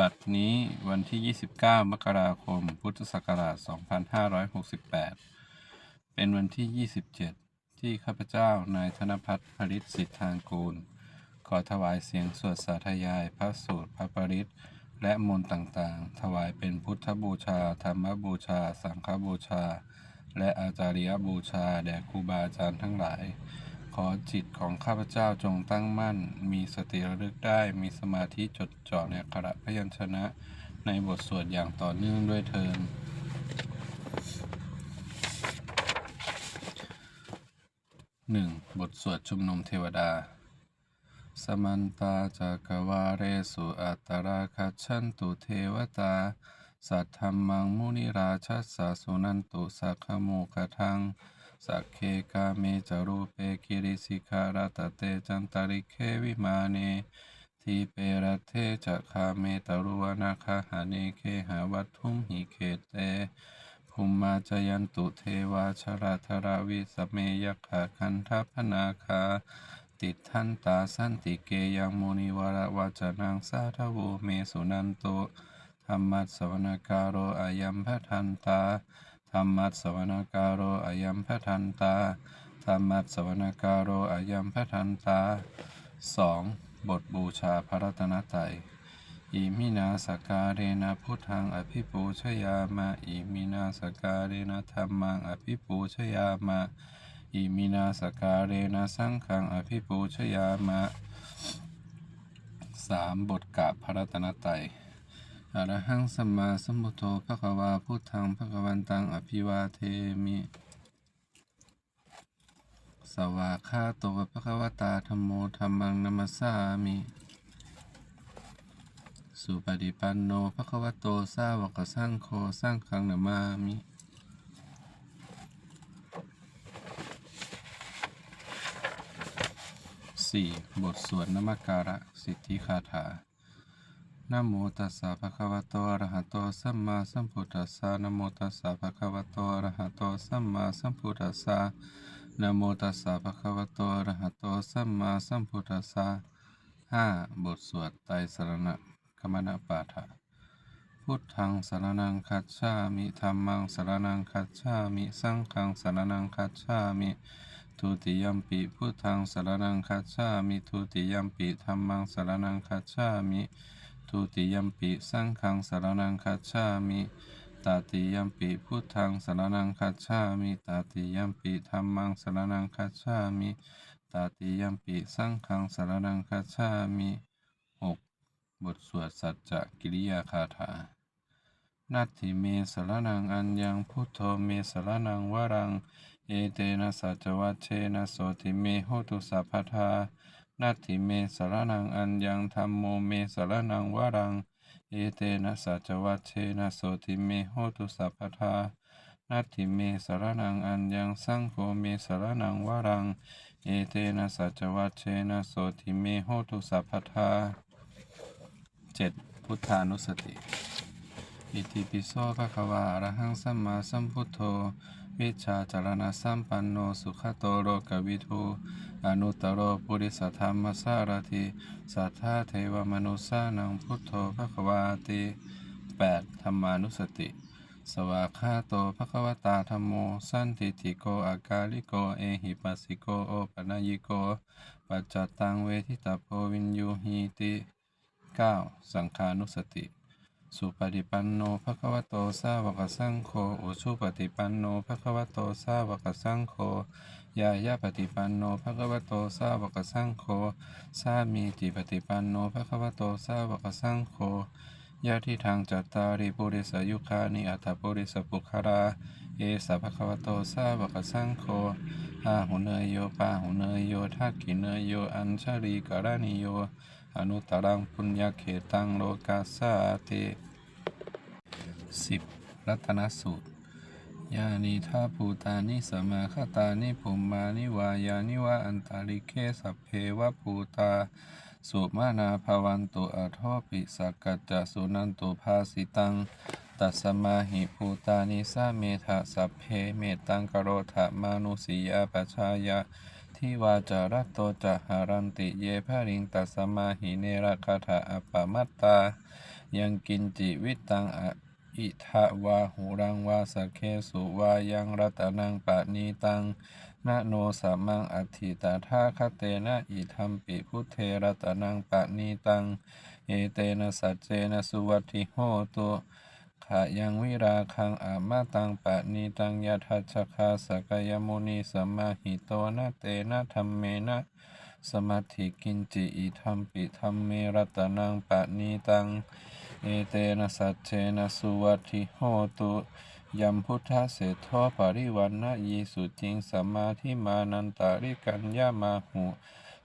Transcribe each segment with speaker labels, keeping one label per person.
Speaker 1: บัดนี้วันที่ 29 มกราคม พุทธศักราช 2568 เป็นวันที่ 27 ที่ข้าพเจ้า นายธนพัฒน์ผริตสิทธางกูล ขอถวายเสียงสวดสาธยาย พระสูตรพระปริตและมนต์ต่างๆ ถวายเป็นพุทธบูชา ธรรมบูชา สังฆบูชา และอาจาริยบูชา แด่ครูบาอาจารย์ทั้งหลาย ขอจิตของข้าพเจ้าจงตั้งมั่น มีสติระลึกได้ มีสมาธิจดจ่อในกขระพยัญชนะ ในบทสวดอย่างต่อเนื่องด้วยเทินหนึ่งบทสวดชุมนุมเทวดา สมันตาจักวาเรสุอัตตราคัจฉันตุเทวตา สัทธรรมังมุนิราชัสสะสุนันตุสักขโมกทัง สักเคกาเมจารูเปกิริสิขารตเตจันตาริเควิมาเนทีเปรตเทจะคาเมตรุวนาคาหาเนเคหาวัตถุมหิเขเตภูมิมาจยันตุเทวาชราธราวิสเมยขะคันทัพนาคา ติดทันตาสันติเกยังมุนิวรวาจนังสาทโวเมสุนันโตธรรมัสสวนกาโรอายัมพะทันตา ธรรมัสสวนากาโรอายัมพะทันตาธรรมัสสวนากาโรอายัมพะทันตาสองบทบูชาพระรัตนตรัยอิมินาสการเรนะพุทธังอภิปูชยามะอิมินาสการเรนะธรรมังอภิปูชยามะอิมินาสการเรนะสังฆังอภิปูชยามะสามบทกาบพระรัตนตรัย อรหังสัมมาสัมพุทโธพระควาพุทธังพระควันตังอภิวาเทมิ สวากาโตพระควตาธรรมโมธรรมังนัมสสามิ สุปฏิปันโนภควโตสาวกสังโฆสังฆังนามามิสี่บทสวดนมการะ สิทธิคาถา นะโมตัสสะภะคะวะโตอะระหะโตสัมมาสัมพุทธัสสะนะโมตัสสะภะคะวะโตอะระหะโตสัมมาสัมพุทธัสสะนะโมตัสสะภะคะวะโตอะระหะโตสัมมาสัมพุทธัสสะห้าบทสวดไตรสรณคมณปาฐะพุทธังสรณังคัจฉามิธัมมังสรณังคัจฉามิ สังฆังสรณังคัจฉามิ ทุติยมปิพุทธังสรณังคัจฉามิ ทุติยมปิธัมมังสรณังคัจฉามิ ทุติยมปิสังฆังสารณังคัจฉามิตาติยมปิพุทธังสารณังคัจฉามิตาติยมปิธัมมังสารณังคัจฉามิตาติยมปิสังฆังสารณังคัจฉามิหกบทสวดสัจจะกิริยาคาถานัตถิเมสรนังอัญญังพุทโธเมสรนังวรัง เอเตนะสัจวัชเชนะโสติเมโหตุสัพพทา นัตถิเมสารนังอัญญังธรรมโมเมสารนังวรัง เอเตนะสัจวัชเชนะโสติเมโหตุสัพพทานัตถิเมสารนังอัญญังสังโฆเมสารนังวรัง เอเตนะสัจวัชเชนะโสติเมโหตุสัพพทาเจ็ดพุทธานุสติ อิติปิโสภะคะวาอะระหังสัมมาสัมพุทโธ วิชาจารณะสัมปันโนสุขโตโลกวิทูอนุตตรปุริสธรรมสารถิสัทธาเทวมนุสานังพุทโธภควาติแปดธรรมานุสติ สวากขาโตภควตาธรรมโม สันติติโกอากาลิโก เอหิปัสสิโกโอปะนยิโก ปัจจตังเวทิตาโพวินยูหีติเก้าสังขานุสติ สุปฏิปันโนภะคะวะโตสาวกสังโฆอุชุปฏิปันโนภะคะวะโตสาวกสังโฆยายาปฏิปันโนภะคะวะโตสาวกสังโฆสามีจิปฏิปันโนภะคะวะโตสาวกสังโฆยะทิทางจัตตาริปุริสยุคานิอัตถปุริสปุคารา เอสะภะคะวะโตสาวกสังโฆอาหุเนยโยปาหุเนยโยทักกิเนยโย อัญชลีกรณิโย อนุตตรังปุญญาเขตังโลกาสาติสิบรัตนสูตรยานิทาภูตานิสมาคตานิภูมานิวายานิวะอันตาลิเคสัพเพวะภูตา สุมานาภวันตุอัทโทปิสักกัจจสุนันตุภาสิตัง ตัสมาหิภูตานิสาเมธะสัพเพเมตังกโรธะมานุสียาปชายะ ทิวาจารัตโตจหารันติเยภริงตัสมาหิเนรคาถาอปปมัตตา ยังกินจิวิตังอิทะวาหูรังวาสเคสุวายังรัตนังปะนีตังนะโนสัมมังอัติตาทาคเตนะอิทัมปิพุทเทรัตนังปะนีตัง เอเตนะสัจเจนะสุวัติโหตุ ขะยังวิราคังอามาตังปะนีตังยะทัชคาสกยมุนีสัมมาหิโตนะเตนะธรรมเมนะสมัตถิกินจิอิทัมปิธรรมเมรัตนังปะนีตัง เอเตนะสัจเจนะสุวัติโหตุยัมพุทธะเศรษฐอปริวันนะยีสุจิงสัมมาทิมานันตาริกัญญามาหุ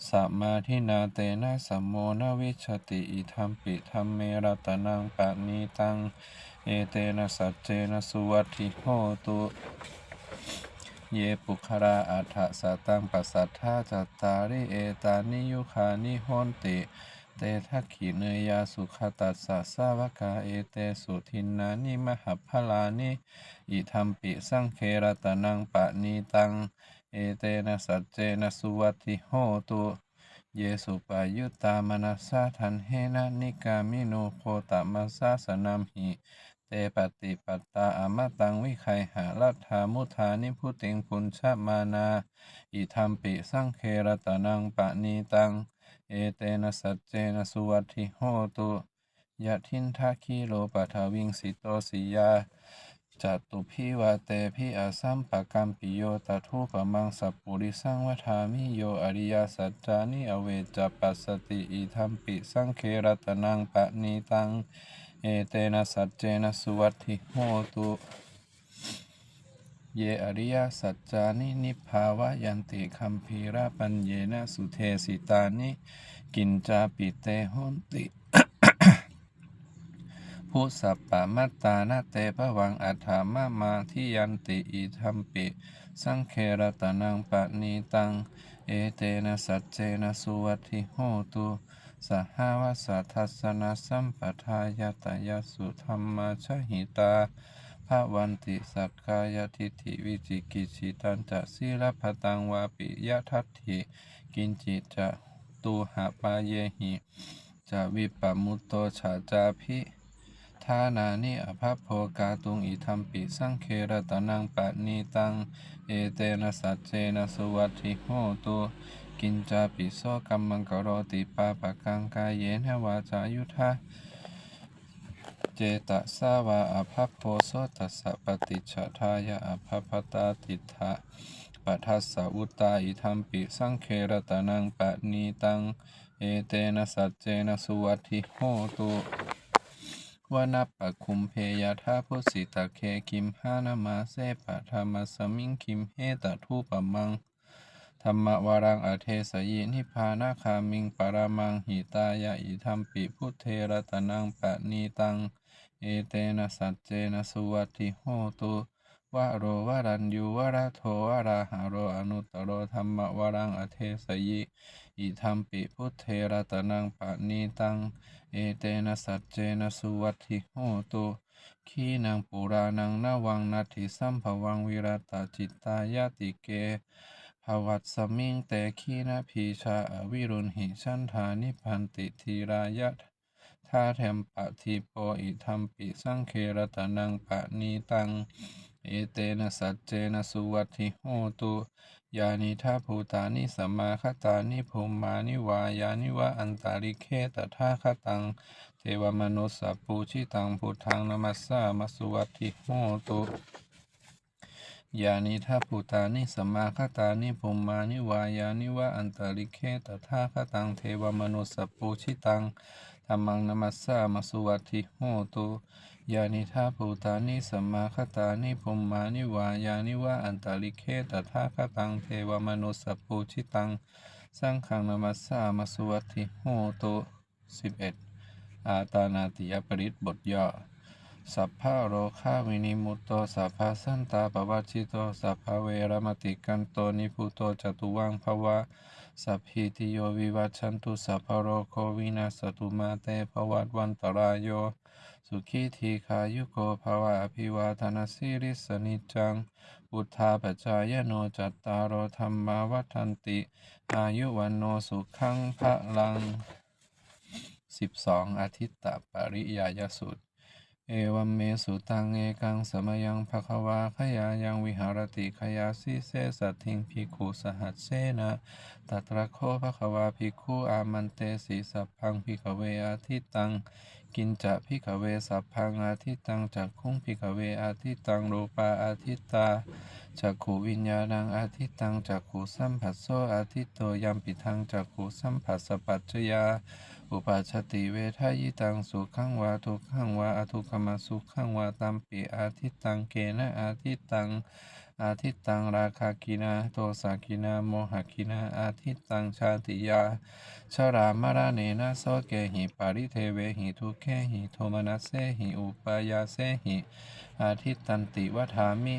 Speaker 1: สัมมาทินาเตนะสัมโมนะวิชติอิทัมปิธรรมเมรัตนังปะนีตัง เอเตนะสัจเจนะสุวัตถิโหตุเยปุคราอัฏฐสัตตังปัสสัทธาจัตตาริเอตานิยุคานิโหนติ เตทักขิเนยาสุขตัสสะสาวกาเอเตสุทินนานิมหพลานิอิทัมปิสังเครตนังปะนีตัง เอเตนะสัจเจนะสุวัตถิโหตุเยสุปายุตตามนัสสะทันเฮนะนิกามิโนโคตมัสสะสนัมหิ เตปฏิปัตตาอมตังวิไคหาลัทธามุทานิพุติงพุญชมานา อิทัมปิสังเครตนังปะนีตัง เอเตนะสัจเจนะสุวัติโหตุยะทินทาคีโลปัทวิงสิโตสิยาจัตุพิวาเตพิอาสัมปะกัมปิโยตทุปะมังสัปุริสังวทามิโยอริยสัจจานิอเวจปัสสติอิทัมปิสังเครตนังปะนีตัง เอเตนะสัจเจนะสุวัตถิโหตุเยอริยสัจจานินิพาวะยันติคัมภีระปัญเยนะสุเทสิตานิกินจาปิเตโหนติผู้สัพปะมัตตานาเตภวังอัฏฐามะมาทิยันติอิทัมปิ สังเครตนังปะนีตัง เอเตนะสัจเจนะสุวัตถิโหตุ สหวสัทัสนะสัมปทายตยสุธรรมาชหิตาภาวันติสักกายทิฏฐิวิจิกิจิตันจะสีลพตังวาปิยทัตถิกินจิจะตูหะปาเยหิจะวิปปมุตโตฉาจาภิทานานิอภพโภกาตุงอิทัมปิสังเครตนังปะนีตัง เอเตนะสัจเจนะสุวัตถิโหตุกินจาปิโสกัมมังกโรติปาปะกังกายเยนะวาจายุทธาเจตสาวาอภัพโพโสตัสสะปฏิจฉทายะอภัพตาติถะปัทัสสะอุตตาอิทัมปิสังเครตานังปะนีตัง เอเตนะสัจเจนะสุวัตถิโหตุ วนัปปะคุมเพยทาพุสิตะเคคิมหานามาเซปะธรรมสมิงคิมเฮตทูปะมังธรรมวารังอเทสยินิพานาคามิงปรามังหิตายะอิธรรมปิพุทเทรตนังปะนีตัง เอเตนะสัจเจนะสุวัติโหตุ วะโรวรัญยูวระโทวราหาโรอนุตโรธรรมวรังอเทสยิอิทัมปิพุทเทรตนังปะนีตัง เอเตนะสัจเจนะสุวัติโหตุขีนังปุรานังนาวังนัตถิสัมภวังวิรตาจิตตายาติเกภวัตสมิงเตขีนาพีชาอวิรุณหิชันธานิพันติทีรายะทาเทมปะทีโปอิทัมปิสังเครตนังปะนีตัง เอเตนะสัจเจนะสุวัติโหตุยานิทาภูตานิสัมมาคตานิภูมานิวายานิวะอันตาริเคตถาคตัง เทวมนุสสปูชิตังพุทธังนมัสสามาสุวัติโหตุยานิทัพพุตานิสมมาคตานิภูมานิวายานิวะอันตริเคตถาคตังเทวมนุสสปูชิตังธรรมังนมัสสามาสุวัติโหตุ ยานิทัพพุตานิสมมาคตานิภูมิมานิวายานิวะอันตาริเคตถาคตังเทวมนุสสปูชิตังสังฆังนมัสสามาสุวัติโหตุสิบเอ็ดอาตานาติยปริตบทย่อ สัพพะโรคาวินิมุตโต สัพพะสันตาปวัชิโต สัพพะเวรมติกันโต นิพุโตจตุวังภวะ สัพพิติโยวิวัชชันตุ สัพพะโรโควินาสตุมาเตภวัตวันตรายโย สุขีทีขายุโกภวะอภิวาทนาสิริสนิจังพุทธาปจายโนจัตตารโอธรรมาวัฏันติ อายุวันโนสุขังพระลังสิบสองอาทิตตปริยายสูตร เอวัมเมสุตังเอกังสมยังภควาขยายังวิหารติขยาสิเสสัตถิงภิกขุสหัสเสนะตัตระโคภควาภิกขุอามันเตสีสัพพังภิกเวอาทิตตัง กินจะพิกเวสัพพังอาทิตตังจักคุ้งพิกเวอาทิตตังรูปาอาทิตตาจักขูวิญญาณังอาทิตตังจักขูสัมผัสโซอาทิตโตยัมปิทังจักขูสัมผัสสปัจจยา อุปัชติเวทายตังสุขังวาทุกขังวาอทุกขมาสุขังวาตัมปิอาทิตตังเกนะอาทิตตังอาทิตตังราคากินาโทสากินาโมหกินาอาทิตตังชาติยาชรามรณเนนะโสเกหิปาริเทเวหิทุเคหิโทมนัสเสหิอุปายาเสหิอาทิตตันติวัฏามิ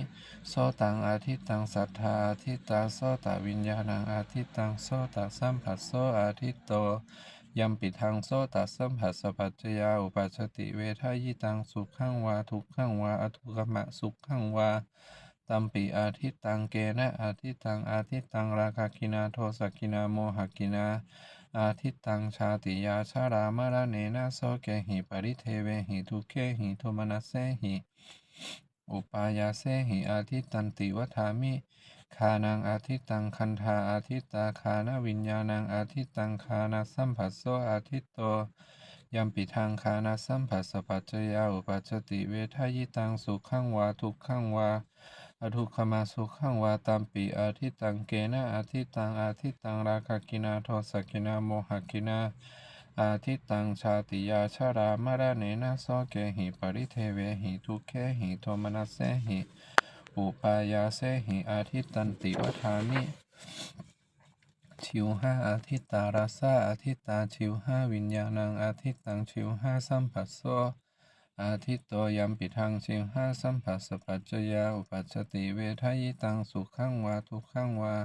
Speaker 1: โสตังอาทิตตังสัทธาอาทิตตาโสตวิญญาณังอาทิตตังโสตสัมผัสโสอาทิตโต ยัมปิทังโสตัสสัมผัสสะปัจจยาอุปัชติเวทายตังสุขขังวาทุกขังวาอทุกขมะสุขขังวาตัมปิอาทิตตังเกนะอาทิตตังอาทิตตังราคากินาโทสกินาโมหกินา อาทิตตังชาติยาชารามรณเนนะโสเกหิปริเทเวหิทุเคหิโทมนัสเสหิ อุปายาเสหิอาทิตตันติวัฏามิ คานังอาทิตังคันธาอาทิตาคานวิญญาณังอาทิตังคานาสัมผัสโสอาทิตโตยัมปิทังคานาสัมผัสสปัจจยาอุปัชชติเวทายตังสุขังวาทุกขังวาอทุกขมาสุขังวาตัมปิอาทิตังเกนะอาทิตังอาทิตังราคากินาโทสกินาโมหกินาอาทิตตังชาติยาชารามรณเนนะโสเกหิปริเทเวหิทุเคหิโทมนัสเสหิ อุปายาเสหิอาทิตตันติวัฏามิชิวห้าอาทิตตาราซาอาทิตตาชิวห้าวิญญาณังอาทิตตังชิวห้าสัมผัสโสอาทิตโตยัมปิทังชิวห้าสัมผัสสปัจจยาอุปัชชติเวทายตังสุขังวาทุกขังวา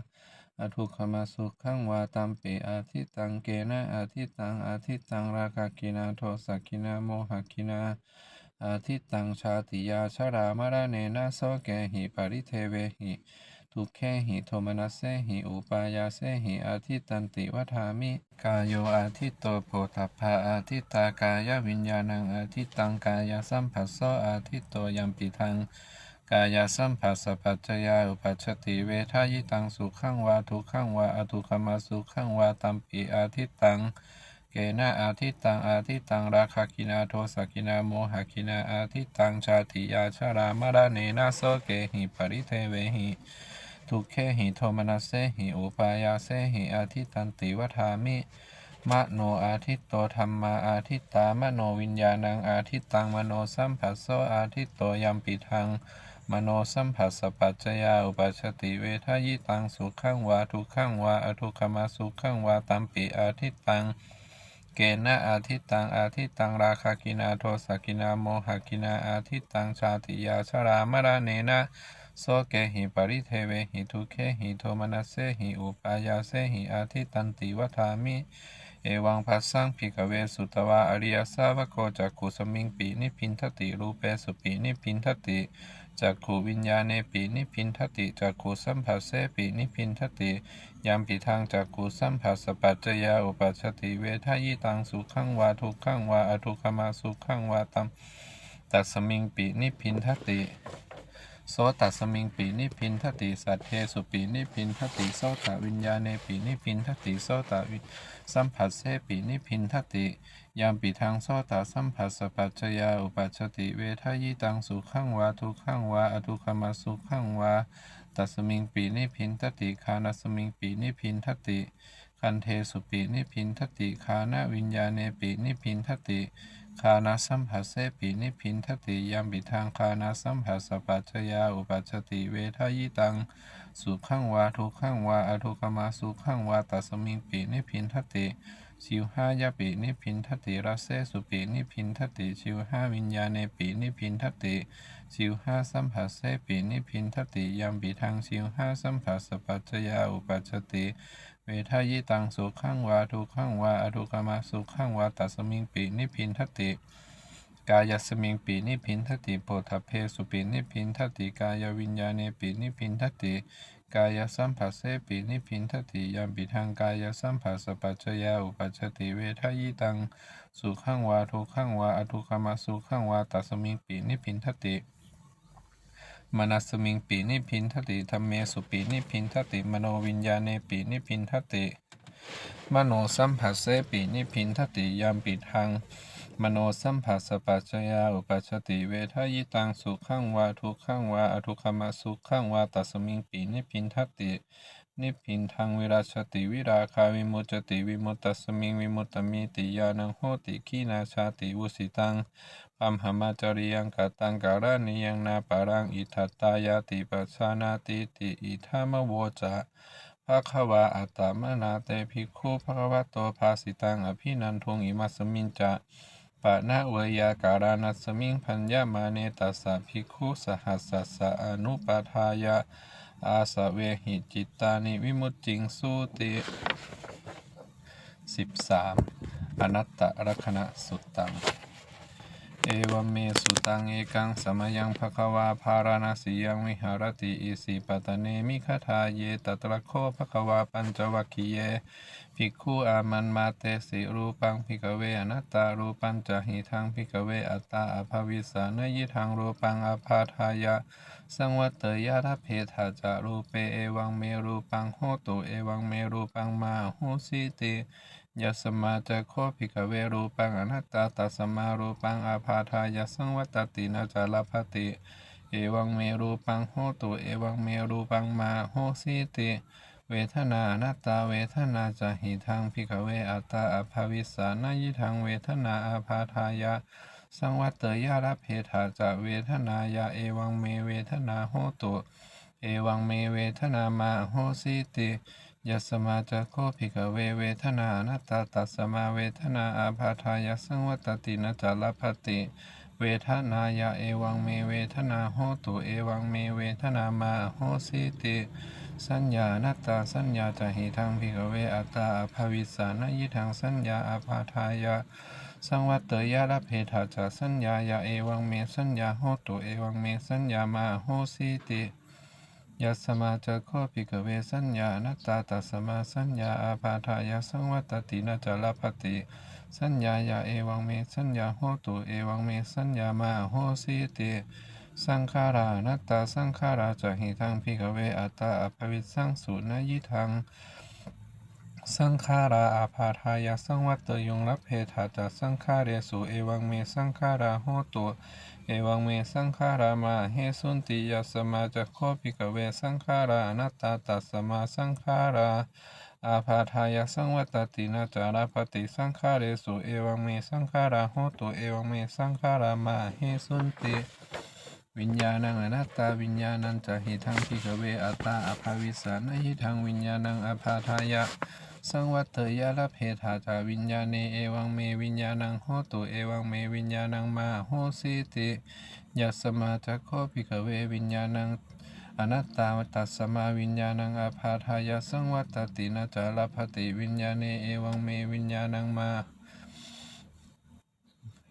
Speaker 1: อทุกขมาสุขังวาตัมปิอาทิตตังเกนะอาทิตตังอาทิตตังราคากินาโทสกินาโมหกินา อาทิตตังชาติยาชรามรเนนะโสเกหิปริเทเวหิทุกแขหิโทมนัสเสหิอุปายาเสหิอาทิตตันติวัฏามิ กายโยอาทิตโตโพธพาอาทิตตากายวิญญาณังอาทิตตังกายสัมผัสโสอาทิตโตยัมปิทังกายสัมผัสสะปัจจยาอุปัชติเวทายตังสุขังวาทุขังวาอทุขมาสุขังวาตัมปิอาทิตตัง เกนะอาทิตตังอาทิตตังราคากินาโทสกินาโมหกินาอาทิตตังชาติยาชารามรณเนนะโสเกหิปริเทเวหิทุกเคหิโทมนัสเสหิอุปายาเสหิอาทิตตันติวัฏามิมโนอาทิตโตธรรมาอาทิตตามโนวิญญาณังอาทิตตังมโนสัมผัสโสอาทิตโตยัมปิทังมโนสัมผัสสปัจจยาอุปัชติเวทายตังสุขังวาทุขังวาอทุกขมาสุขังวาตัมปิอาทิตตัง เกณะอาทิตตังอาทิตตังราคากินาโทสกินาโมหกินาอาทิตตังชาติยาชรามรณเนนะโสเกหิปริเทเวหิทุเคหิโทมนัสเซหิอุปายาเซหิอาทิตตันติวัฏามิ เอวังพัสสังภิกเวสุตวาอริยสาวโกจักขุสมิงปีนิพินทติรูเปสุปีนิพินทติจักขูวิญญาเนปีนิพินทติจักขูสัมผัสเสปีนิพินทติยามปิทางจักขูสัมผัสสปัจจยาอุปัชติเวทายตังสุขังวาทุกขังวาอทุกขมาสุขังวาตัมตัสมิงปีนิพินทติ โสตัสมิงปีนิพินทติสัทเทสุปีนิพินทติโสตวิญญาเนปีนิพินทติโสตวิสัมผัสเสปีนิพินทติยามปิทางโสตสัมผัสสปัจจยาอุปัชติเวทายตังสุขังวาทุขังวาอทุขมาสุขังวาตัสมิงปีนิพินทติคานาสมิงปีนิพินทติคันเทสุปีนิพินทติคานาวิญญาเนปีนิพินทติ คานาสัมผัสเสปีนิพินทติยามปิทางคานาสัมผัสสปัจจยาอุปัชติเวทายตัง สุขังวาทุขังวาอทุกมาสุขังวาตัสมิงปีนิพินทติชิวห้ายาปีนิพินทติรัสเซสุปีนิพินทติชิวห้าวิญญาเนปีนิพินทติชิวห้าสัมผัสเสปีนิพินทติยามปิทางชิวห้าสัมผัสสปัจจยาอุปัชชติ เวทายตังสุขังวาทุขังวาอทุกขมาสุขังวาตัสมิงปีนิพินทติ กายสมิงปีนิพินทติโพธเพสุปีนิพินทติกายวิญญาเนปีนิพินทติกายสัมผัสเสปินิพินทติยามปิทางกายสัมผัสปัจจยาอุปัจจติเวทยิตังสุขังวาทุขังวาอทุกขมาสุขังวาตัสมิงปินิพินทติ มนัสมิงปีนิพินทติธรรมเมสุปีนิพินทติมโนวิญญาเนปีนิพินทติ มโนสัมผัสเสปีนิพินทติยามปิดทังมโนสัมผัสสปัจจยาอุปัชติเวทยิตังสุขังวาทุกขังวาอทุคขมสุขังวาตัสมิงปีนิพินทติ นิพพินทังวิราชติวิราคาวิมุจติวิมุตตัสมิงวิมุตตมิติยานังโหติขีนาชาติวุสิตังปัมหมาจริยังกตังการานิยังนาปารังอิทัตตายาติปัสสานาติติอิทามโวจะภะคะวะอัตตมนาเตภิกขุภะคะวะโตภาสิตังอภินันทุงอิมัสมิงจะปะนะเวยาการานัสมิงพัญญามาเนตัสสะภิกขุสหัสสะสะอนุปทายะ อาสะเวหิจิตตานิวิมุตติงสุติสิบสามอนัตตลักษณะสุตตัง เอวเมสุตังเอกังสมยังภควาภารณสียังวิหารติอิสิปตเนมิคทาเยตตระโคภควาปัญจวัคคีเยภิกขุอามันมาเตสิรูปังภิกเวอนัตตารูปัญจหิทังภิกเวอัตตาอภวิสานยิทังรูปังอภาทายะ สังวัตเตยะทเพทาจารูเปเอวังเมรูปังโหตุเอวังเมรูปังมาโหสิติยัสมาจะโคภิกเวรูปังอนัตตาตัสมารูปังอาภาทายสังวัตตินาจาลภติ เอวังเมรูปังโหตุเอวังเมรูปังมาโหสิติเวทนาอนัตตาเวทนาจะหิทังภิกเวอัตตาอภาวิสานายิทังเวทนาอาภาทายะ สังวัตเตยะระเพทาจะเวทนายาเอวังเมเวทนาโหตุเอวังเมเวทนามาโหสิติยัสมาจะโคภิกเวเวทนาอนัตตาตัสมาเวทนาอาภาทายสังวัตตินจาลภติ เวทนายาเอวังเมเวทนาโหตุเอวังเมเวทนามาโหสิติสัญญานัตตาสัญญาจะหิทังภิกเวอัตตาอภวิสานยิทังสัญญาอาภาทายะ สังวัตเตยะระเพทาจาสัญญายาเอวังเมสัญญาโหตุเอวังเมสัญญามาโหสิติยัสมาจะโคภิกเวสัญญานัตตาตัสสมาสัญญาอาภาทายะสังวัตตินาจาลภติสัญญายาเอวังเมสัญญาโหตุเอวังเมสัญญามาโหสิติสังขารานัตตาสังขาราจะหิทังภิกเวอัตตาอภวิสสังสุนยิทัง สังขาราอาภาทายาสังวัตตยงรับเพทาจาสังขาเรสุเอวังเมสังขาราโหตุเอวังเมสังขารามาเฮสุนติยัสมาจะโคภิกเวสังขาราอนัตตาตัสมาสังขาราอาภาทายาสังวัตตินาจาราปฏิสังขาเรสุเอวังเมสังขาราโหตุเอวังเมสังขารามาเฮสุนติวิญญาณังอนัตตาวิญญาณังจะหิทังพิกเวอัตตาอภาวิสานหิทังวิญญาณังอภาทายะ สังวัตเตยะละเพทาจาวิญญาเนเอวังเมวิญญาณังโหตุเอวังเมวิญญาณังมาโหสิติยัสสมาจะโคภิกเววิญญาณังอนัตตาตัสสมาวิญญาณังอภาทายะสังวัตตินาจาลภติวิญญาเนเอวังเมวิญญาณังมา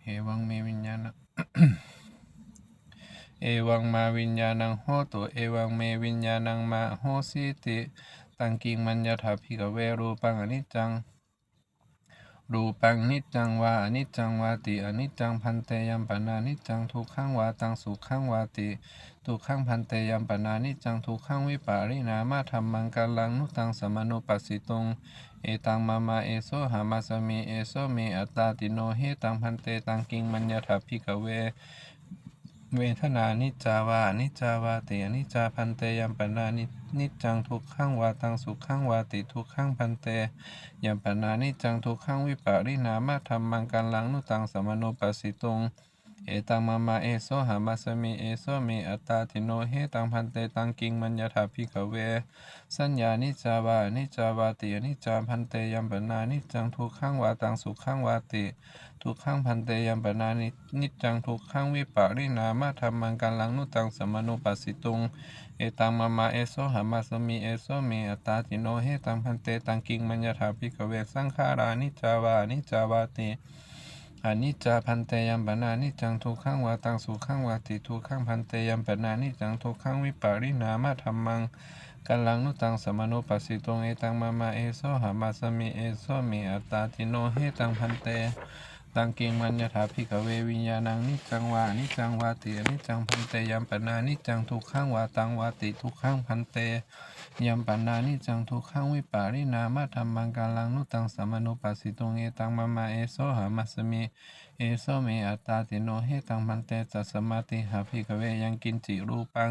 Speaker 1: เอวังเมวิญญาณังเอวังมาวิญญาณังโหตุเอวังเมวิญญาณังมาโหสิติ ตังกิงมัญญาถาภิกเวรูปังอนิจจัง รูปังนิจจังวาอนิจจังวาติอนิจจังพันเตยัมปนานิจจังทุกขังวาตังสุขังวาติทุกขังพันเตยัมปนานิจจังทุกขังวิปารินามาธรรมังกัลังนุตังสมนุปัสสิตุงเอตังมามาเอโซหามาสมีเอโซเมอัตตาติโนเฮตังพันเตตังกิงมัญญาถาภิกเว เวทนานิจาวานิจาวาติอนิจจาพันเตยัมปนานินิจจังทุกขังวาตังสุขังวาติทุกขังพันเตยัมปนานิจจังทุกขังวิปารินามาธรรมังกัลลังนุตังสมโนปัสสิตุง เอตังมามาเอโซหามาสมีเอโซเมอัตตาติโนเฮตังพันเตตังกิงมัญญาถาภิกเว สัญญานิจาวานิจาวาติอนิจจาพันเตยัมปนานิจังทุกขังวาตังสุขังวาติทุกขังพันเตยัมปนานินิจังทุกขังวิปารินามาธรรมังกัลลังนุตังสมนุปัสสิตุงเอตังมามาเอโซหามาสมีเอโซเมอัตตาติโนเฮตังพันเตตังกิงมัญญาถาภิกเวสังขารานิจาวานิจาวาติ อนิจจาพันเตยัมปนานิจจังทุกขังวาตังสุขังวาติทุกขังพันเตยัมปนานิจจังทุกขังวิปาริณามะธรรมังกัลลังนุตังสมโนปัสสิตงเอตังมามาเอโซหามาสมิเอโซมีอัตตาติโนเฮตังพันเต ตังเกงมันยถาภิกเววิญญาณังนิจังวานิจังวาติอนิจังพันเตยัมปนานิจังทุกขังวาตังวาติทุกขังพันเตยัมปนานิจังทุกขังวิปาริณามะธรรมังกัลลังนุตังสัมโนุปัสสิตุงเอตังมามาเอโซหามาสมิเอโซเมอัตตาติโนเฮตังมันเตจัสสมาติหาภิกเวยังกินจิรูปัง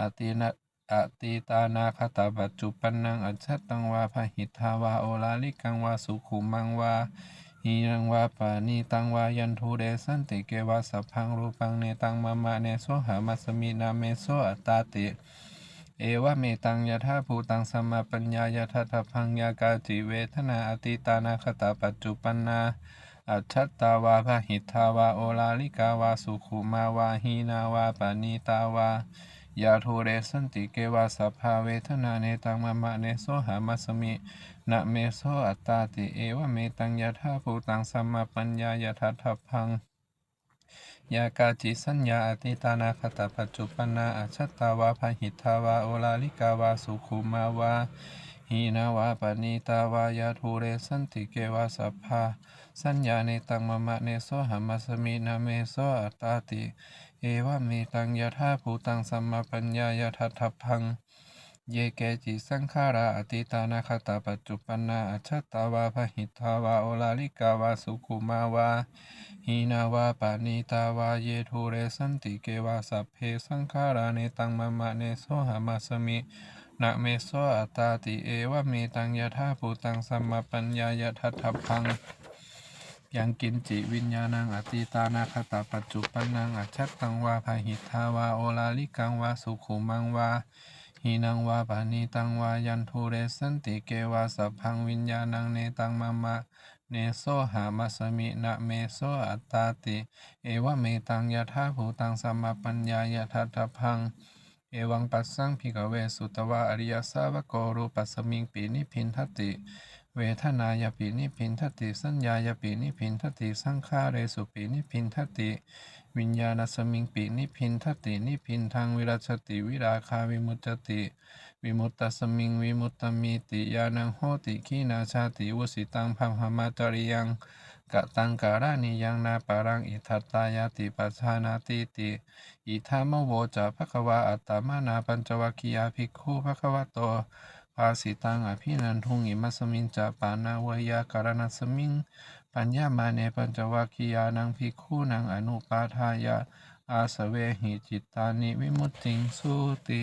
Speaker 1: อตินะอติตานาคตาปัจจุปันนังอัจฉตังวาพหิทาวาโอลาลิกังวาสุขุมังวา หีนังวาปานีตังวายันทูเดสันติเกวาสัพพังรูปังเนตังมามะเนโสหามัสมินาเมโสอัตตาติเอวะเมตังยะธาภูตังสมาปัญญายะทัตพังยากาจิเวทนาอติตานาคตาปัจจุปันนาอัจฉตาวาพหิทาวาโอลาลิกาวาสุขุมาวาหีนาวาปานีตาวา ยาโทเรสันติเกวาสัพพาเวทนาเนตังมะมะเนโสหามัสมินะเมโสอัตตาติเอวะเมตังยะธาภูตังสัมมาปัญญายะทัตพังยากาจิสัญญาอติตานาคตาปัจจุปนาอัจฉตาวาพหิทาวาโอลาลิกาวาสุขุมาวาหีนาวาปณีตาวายาทูเรสันติเกวาสัพพาสัญญาเนตังมะมะเนโสหามัสมินาเมโสอัตตาติ เอวะเมตังยะธาภูตังสัมมาปัญญายะทัตถพัง เยเกจิสังขาราอติตานาคตาปัจจุปนาอัจฉตาวาพหิทาวาโอลาลิกาวาสุขุมาวาหีนาวาปานีตาวาเยทูเรสันติเกวาสัพเพสังขาราเนตังมะมะเนโสหามาสมินะเมโสอัตตาติเอวะเมตังยะธาภูตังสัมมาปัญญายะทัตถพัง ยังกินจิวิญญาณังอติตานาคตาปัจจุปันนังอัจฉตังวาพาหิทาวาโอลาลิกังวาสุขุมังวาหีนังวาปานีตังวายันทูเรสันติเกวาสัพพังวิญญาณังเนตังมะมะเนโสหามัสมินะเมโสอัตตาติ เอวะเมตังยะธาภูตังสัมมาปัญญายะทัตถพัง เอวังปัสสังพิกเวสุตวะอริยสาวโกรูปัสสมิงปีนิพินทติ เวทนายปีนิพินทติสัญญายปีนิพินทติสังขาเรสุปีนิพินทติ วิญญาณสมิงปีนิพินทตินิพินทางวิรัชติวิราคาวิมุตจติ วิมุตตสมิงวิมุตตมีติยานังโหติขีนาชาติวุสิตังพัมหมาจริยังกะตังการานิยังนาปารังอิทัตตายาติปัชานาติติ อิทามโวจะภควาอัตตมานาปัญจวัคคียาภิกขุภควโต ภาสิตังอภินันทุงอิมัสมิงจะปานาวยาการณสมิง ปัญญามาเนปัญจวัคคียานังพิคู่นังอนุปาทายาอาสเวหิจิตตานิวิมุตติงสุติ